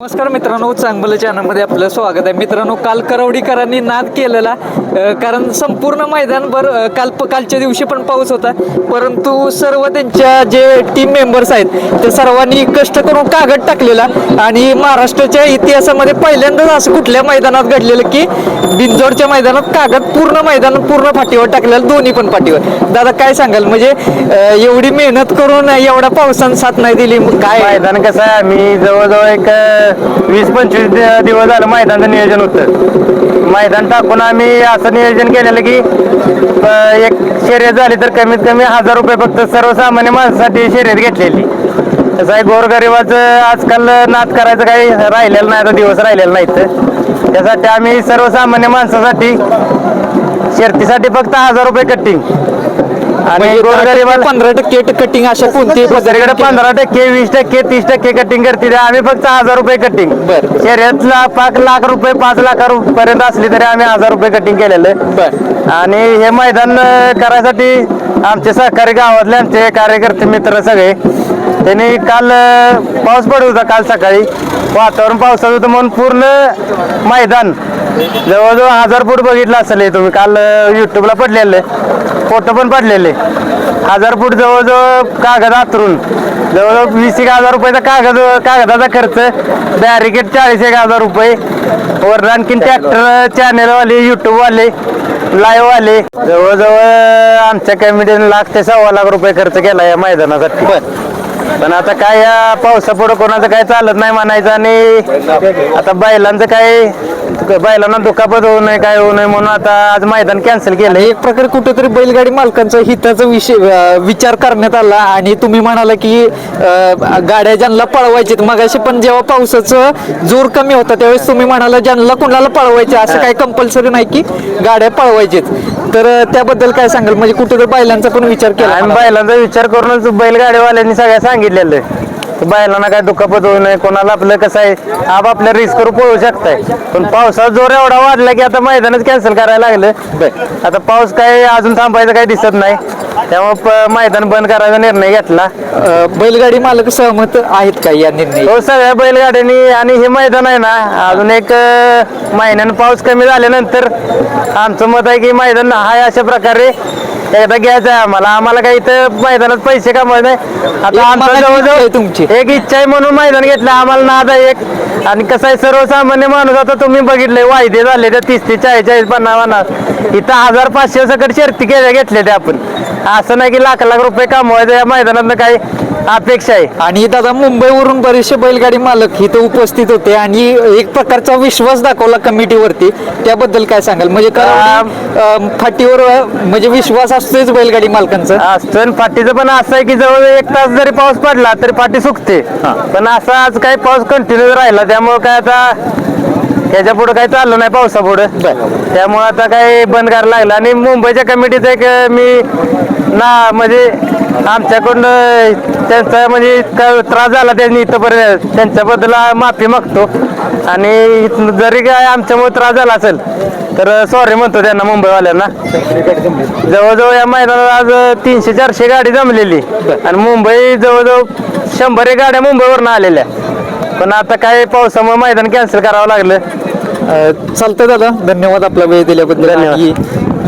नमस्कार मित्रांनो चांगलं चॅनलमध्ये आपलं स्वागत आहे. मित्रांनो काल करवडीकरांनी नाद केलेला कारण संपूर्ण मैदानभर काल कालच्या दिवशी पण पाऊस होता. परंतु सर्व त्यांच्या जे टीम मेंबर्स आहेत ते सर्वांनी कष्ट करून कागद टाकलेला आणि महाराष्ट्राच्या इतिहासामध्ये पहिल्यांदाच असं कुठल्या मैदानात घडलेलं की बिंजोडच्या मैदानात कागद पूर्ण मैदान पूर्ण फाटीवर टाकलेलं दोन्ही पण फाटीवर. दादा काय सांगाल? म्हणजे एवढी मेहनत करून एवढ्या पावसानं साथ नाही दिली. मग काय? मैदान कसं आहे? आम्ही जवळजवळ एक वीस पंचवीस दिवस झालं मैदानाचं नियोजन होतं. मैदान टाकून आम्ही असं नियोजन केलेलं की एक शर्यत झाली तर कमीत कमी हजार रुपये फक्त सर्वसामान्य माणसासाठी शर्यत घेतलेली. तसं आहे गोरगरिबाचं आजकाल नाद करायचं काही राहिलेलं नाही आता दिवस राहिलेला नाहीत. त्यासाठी आम्ही सर्वसामान्य माणसासाठी शर्तीसाठी फक्त हजार रुपये कटिंग गोरगरिबाला पंधरा टक्के कटिंग अशा कोणती दुसरीकडे पंधरा टक्के वीस टक्के तीस टक्के कटिंग करते आम्ही फक्त हजार रुपये कटिंग बरं. शर्यतला पाच लाख रुपये पाच लाखापर्यंत असली तरी आम्ही हजार रुपये कटिंग केलेलं बरं. आणि हे मैदान अं, करायसाठी आमचे सहकारी गावातले आमचे कार्यकर्ते मित्र सगळे त्यांनी काल अं, पाऊस पडत होता काल सकाळी. वातावरण पावसाचं होतं म्हणून पूर्ण मैदान जवळजवळ हजार फूट बघितलं असेल हे तुम्ही. काल युट्यूबला पडलेले फोटो पण पडलेले हजार फूट जवळजवळ कागद आतरून. जवळजवळ वीस एक हजार रुपयाचा कागद कागदाचा खर्च. बॅरिकेड चाळीस एक हजार रुपये. वर आणखीन ट्रॅक्टर चॅनलवाले युट्यूबवाले लाईव्ह जवळजवळ आमच्या कमिटीने लाख ते सव्वा लाख रुपये खर्च केला या मैदानासाठी. पण आता काय या पावसापुढं कोणाचं काय चालत नाही म्हणायचं आणि आता बैलांचं काय बैलांना दुखापत होऊ नये काय होऊ नये म्हणून आता आज मैदान कॅन्सल केलंय. एक प्रकारे कुठेतरी बैलगाडी मालकांचा हिताचा विषय विचार करण्यात आला आणि तुम्ही म्हणाला की अं, गाड्या ज्यांना पळवायचे मगाशी पण जेव्हा पावसाचं जोर कमी होता त्यावेळेस तुम्ही म्हणाला ज्यांना कोणाला पळवायचे असं काही कंपल्सरी नाही की गाड्या पळवायचेत. तर अं, त्याबद्दल काय सांगाल? म्हणजे कुठेतरी बैलांचा पण विचार केला आम्ही बैलांचा विचार करूनच बैलगाडीवाल्यांनी सगळ्या सांगितलेलं की बैलांना काय दुखापत होऊ नये कोणाला आपलं कसं आहे आप आपल्या रिस्क करून पळू शकताय. पण पावसाचा जोर एवढा वाढला की आता मैदानच कॅन्सल करायला लागलं. आता पाऊस काय अजून थांबायचं काही दिसत नाही. त्यामुळे मैदान बंद करायचा निर्णय घेतला. अं, बैलगाडी मालक सहमत आहेत का या निर्णय? हो सगळ्या बैलगाड्यांनी आणि हे मैदान आहे ना अजून एक अं, महिन्यानं पाऊस कमी झाल्यानंतर आमचं मत आहे की मैदान हा अशा प्रकारे एकदा घ्यायचं आहे आम्हाला. आम्हाला काही इथं मैदानात पैसे कमवायचे नाही. एक आता आमचं मनाची इच्छा आहे जवळजवळ तुमची. एक इच्छा आहे म्हणून मैदान घेतलं. आम्हाला नाद आहे एक. आणि कसं आहे सर्वसामान्य माणूस आता तुम्ही बघितलंय वायदे झाले त्या तीस ते चाळीस चाळीस पन्नास पन्नास. इथं हजार पाचशे सकट शर्ती केल्या घेतल्या त्या आपण. असं नाही की लाख लाख रुपये कमवायचं या मैदानातनं काही अपेक्षा आहे. आणि दादा मुंबईवरून बरेचसे बैलगाडी मालक इथे उपस्थित होते आणि एक प्रकारचा विश्वास दाखवला कमिटीवरती. त्याबद्दल काय सांगाल? म्हणजे अं, फाटीवर म्हणजे विश्वास असतोच बैलगाडी मालकांचा. असतं आणि फाटीचं पण असं आहे की जवळ एक तास जरी पाऊस पडला तरी फाटी सुकते. पण असं आज काही पाऊस कंटिन्यू राहिला त्यामुळे काय आता त्याच्या पुढे काही चाललं नाही पावसापुढे. त्यामुळे आता काही बंद करायला लागलं. आणि मुंबईच्या कमिटीचं एक मी ना म्हणजे आमच्याकडून त्यांचा म्हणजे त्रास झाला त्यांनी इथंपर्यंत. त्यांच्याबद्दल माफी मागतो. आणि जरी काय आमच्यामुळे त्रास झाला असेल तर सॉरी म्हणतो त्यांना मुंबईवाल्यांना. जवळजवळ या मैदानात आज तीनशे चारशे गाडी जमलेली. आणि मुंबई जवळजवळ शंभर एक गाड्या मुंबईवरून आलेल्या. पण आता काय पावसामुळे मैदान कॅन्सल करावं लागलं. अं, चालतंय दादा. धन्यवाद आपला वेळ दिल्याबद्दल. धन्यवाद. आणि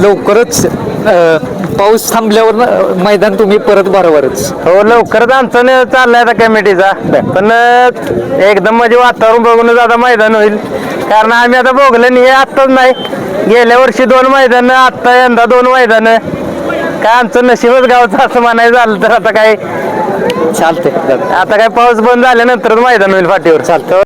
लवकरच अं, पाऊस थांबल्यावर ना, मैदान तुम्ही परत भरावरच. हो लवकरच आमचं न- चाललंय आता कमिटीचा. पण अं, एकदम म्हणजे वातावरण बघूनच आता मैदान होईल. कारण आम्ही आता बघलं नाही हे आत्ताच नाही. गेल्या वर्षी दोन मैदान आत्ता यंदा दोन मैदान. काय आमचं नशीबच गावचं असं म्हणायचं झालं तर आता काय चालतंय. आता काय पाऊस बंद झाल्यानंतर मैदान होईल फाटीवर. चालतं